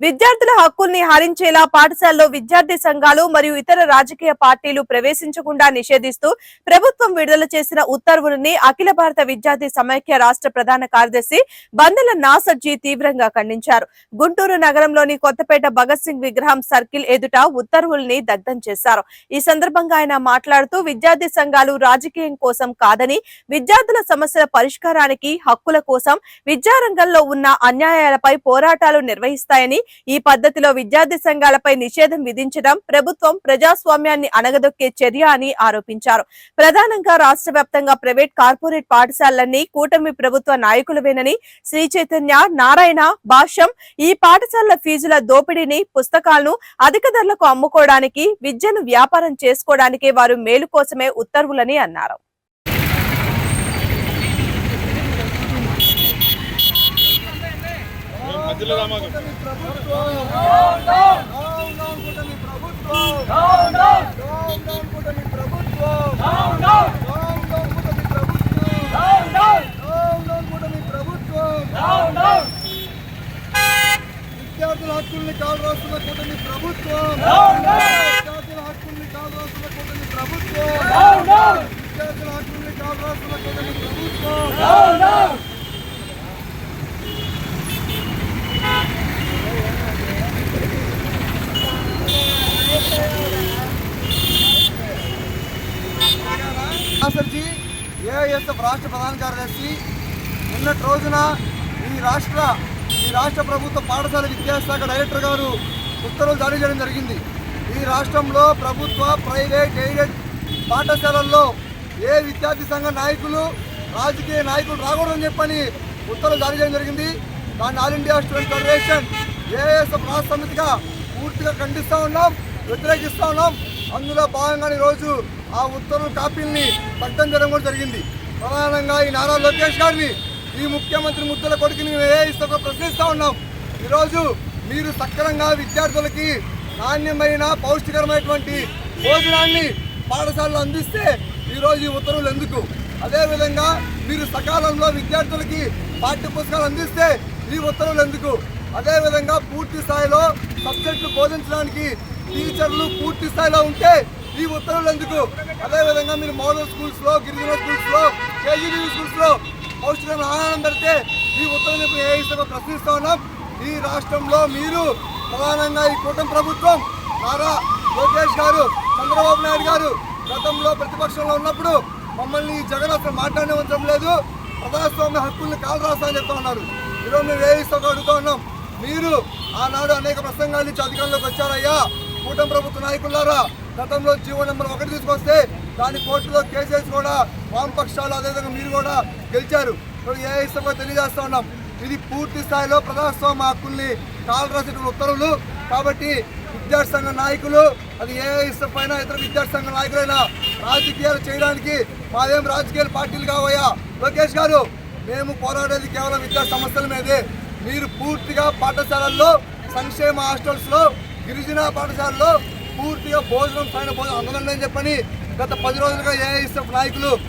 విద్యార్థుల హక్కుల్ని హరించేలా పాఠశాలలో విద్యార్థి సంఘాలు మరియు ఇతర రాజకీయ పార్టీలు ప్రవేశించకుండా నిషేధిస్తూ ప్రభుత్వం విడుదల చేసిన ఉత్తర్వులని అఖిల భారత విద్యార్థి సమైక్య రాష్ట్ర ప్రధాన కార్యదర్శి బందెల నాసర్జీ తీవ్రంగా ఖండించారు. గుంటూరు నగరంలోని కొత్తపేట భగత్ సింగ్ విగ్రహం సర్కిల్ ఎదుట ఉత్తర్వుల్ని దగ్ధం చేశారు. ఈ సందర్భంగా ఆయన మాట్లాడుతూ విద్యార్థి సంఘాలు రాజకీయం కోసం కాదని విద్యార్థుల సమస్యల పరిష్కారానికి హక్కుల కోసం విద్యారంగంలో ఉన్న అన్యాయాలపై పోరాటాలు నిర్వహిస్తాయని ఈ పద్ధతిలో విద్యార్థి సంఘాలపై నిషేధం విధించడం ప్రభుత్వం ప్రజాస్వామ్యాన్ని అణగదొక్కే చర్య అని ఆరోపించారు. ప్రధానంగా రాష్ట్ర వ్యాప్తంగా ప్రైవేట్ కార్పొరేట్ పాఠశాలలన్నీ కూటమి ప్రభుత్వ నాయకులవేనని శ్రీ చైతన్య నారాయణ భాష్యం ఈ పాఠశాలల ఫీజుల దోపిడీని పుస్తకాలను అధిక ధరలకు అమ్ముకోవడానికి విద్యను వ్యాపారం చేసుకోవడానికి వారు మేలు కోసమే ఉత్తర్వులని అన్నారు. విద్యార్థుల హక్కుల్ని కాలు రాస్తున్న కూటమి ప్రభుత్వం. విద్యార్థుల హక్కుల్ని కాలు రాస్తున్న కూటమి ప్రభుత్వం. విద్యార్థుల హక్కుల్ని కాలు రాస్తున్న కూటమి ప్రభుత్వం. ఆసర్జీ ఏఐఎస్ఎఫ్ రాష్ట్ర ప్రధాన కార్యదర్శి నిన్నటి రోజున ఈ రాష్ట్ర ఈ రాష్ట్ర ప్రభుత్వ పాఠశాల విద్యాశాఖ డైరెక్టర్ గారు ఉత్తర్వులు జారీ చేయడం జరిగింది. ఈ రాష్ట్రంలో ప్రభుత్వ ప్రైవేట్ ఎయిడెడ్ పాఠశాలల్లో ఏ విద్యార్థి సంఘ నాయకులు రాజకీయ నాయకులు రాకూడదని చెప్పని ఉత్తర్వులు జారీ చేయడం జరిగింది. దాన్ని All India Student Federation ASF రాష్ట్ర సమితిగా పూర్తిగా ఖండిస్తూ ఉన్నాం వ్యతిరేకిస్తూ ఉన్నాం. అందులో భాగంగా ఈరోజు ఆ ఉత్తర్వుల కాపీల్ని పట్టం చేయడం కూడా జరిగింది. ప్రధానంగా ఈ నారా లోకేష్ గారిని ఈ ముఖ్యమంత్రి ముద్దుల కొడుకుని మేము ఏ ఇస్తామో ప్రశ్నిస్తూ ఉన్నాం. ఈరోజు మీరు సక్రమంగా విద్యార్థులకి నాణ్యమైన పౌష్టికరమైనటువంటి భోజనాన్ని పాఠశాలలో అందిస్తే ఈరోజు ఈ ఉత్తర్వులు ఎందుకు? అదేవిధంగా మీరు సకాలంలో విద్యార్థులకి పాఠ్య పుస్తకాలు అందిస్తే ఈ ఉత్తర్వులు ఎందుకు? అదేవిధంగా పూర్తి స్థాయిలో సబ్జెక్టులు బోధించడానికి టీచర్లు పూర్తి స్థాయిలో ఉంటే ఈ ఉత్తర్వులు ఎందుకు? అదేవిధంగా మీరు మోడల్ స్కూల్స్లో గిరిజన స్కూల్స్లో కేజీబీ స్కూల్స్లో పౌష్టికమైన ఆహారం పెడితే ఈ ఉత్తర్వులు ఇప్పుడు ఏ ఇస్తారో ప్రశ్నిస్తా ఉన్నాం. ఈ రాష్ట్రంలో మీరు ప్రధానంగా ఈ కూటమి ప్రభుత్వం నారా లోకేష్ గారు చంద్రబాబు నాయుడు గారు గతంలో ప్రతిపక్షంలో ఉన్నప్పుడు మమ్మల్ని జగన్ అసలు మాట్లాడనివ్వడం లేదు. ప్రజాస్వామ్య హక్కుల్ని కాలు రాస్తా అని చెప్తా ఉన్నారు. ఈరోజు మేము ఏ ఇస్తాం అడుగుతా ఉన్నాం. మీరు ఆనాడు అనేక ప్రసంగాలు ఇచ్చి అధికారంలోకి వచ్చారయ్యా. కూటమి ప్రభుత్వ నాయకులారా గతంలో జీవో నెంబర్ ఒకటి తీసుకొస్తే దాని కోర్టులో కేసేసి కూడా వామపక్షాలు అదేవిధంగా మీరు కూడా గెలిచారు. ఇప్పుడు ఏ ఇష్టమో తెలియజేస్తా ఉన్నాం. ఇది పూర్తి స్థాయిలో ప్రజాస్వామ్య హక్కుల్ని కాలరాసిన ఉత్తర్వులు. కాబట్టి విద్యార్థి సంఘ నాయకులు అది ఏ ఇష్టం పైన ఇతర విద్యార్థి సంఘ నాయకులైనా రాజకీయాలు చేయడానికి మాదేం రాజకీయ పార్టీలు కావయ్యా? లోకేష్ గారు మేము పోరాడేది కేవలం విద్యా సమస్యల మీదే. మీరు పూర్తిగా పాఠశాలల్లో సంక్షేమ హాస్టల్స్లో గిరిజన పాఠశాలలో పూర్తిగా భోజనం పైన భోజనం అందనండి చెప్పని గత పది రోజులుగా ఏఐఎస్ఎఫ్ నాయకులు